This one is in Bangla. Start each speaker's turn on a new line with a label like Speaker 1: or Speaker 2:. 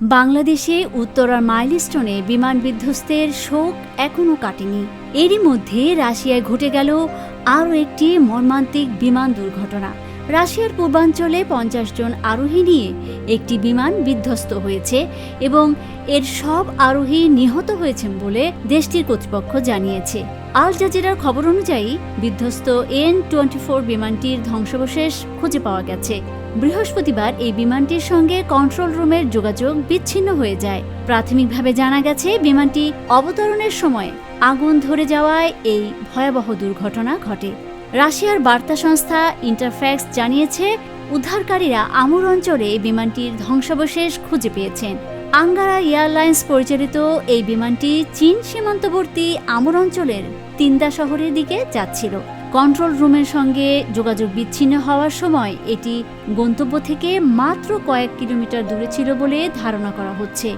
Speaker 1: বাংলাদেশে উত্তরার মাইলস্টোনে বিমান বিধ্বস্তের শোক এখনও কাটেনি। এরই মধ্যে রাশিয়ায় ঘটে গেল আরও একটি মর্মান্তিক বিমান দুর্ঘটনা। রাশিয়ার পূর্বাঞ্চলে পঞ্চাশ জন আরোহী নিয়ে একটি বিমান বিধ্বস্ত হয়েছে এবং এর সব আরোহী নিহত হয়েছেন বলে দেশটির কর্তৃপক্ষ জানিয়েছে। আল জাজিরার খবর অনুযায়ী, বিধ্বস্ত এন টোয়েন্টি ফোর বিমানটির ধ্বংসাবশেষ খুঁজে পাওয়া গেছে। বৃহস্পতিবার এই বিমানটির সঙ্গে কন্ট্রোল রুমের যোগাযোগ বিচ্ছিন্ন হয়ে যায়। প্রাথমিকভাবে জানা গেছে, বিমানটি অবতরণের সময় আগুন ধরে যাওয়ায় এই ভয়াবহ দুর্ঘটনা ঘটে। রাশিয়ার বার্তা সংস্থা ইন্টারফ্যাক্স জানিয়েছে, উদ্ধারকারীরা আমুর অঞ্চলে বিমানটির ধ্বংসাবশেষ খুঁজে পেয়েছেন। আঙ্গারা এয়ারলাইন্স পরিচালিত এই বিমানটি চীন সীমান্তবর্তী আমুর অঞ্চলের তিন্দা শহরের দিকে যাচ্ছিল। কন্ট্রোল রুমের সঙ্গে যোগাযোগ বিচ্ছিন্ন হওয়ার সময় এটি গন্তব্য থেকে মাত্র কয়েক কিলোমিটার দূরে ছিল বলে ধারণা করা হচ্ছে।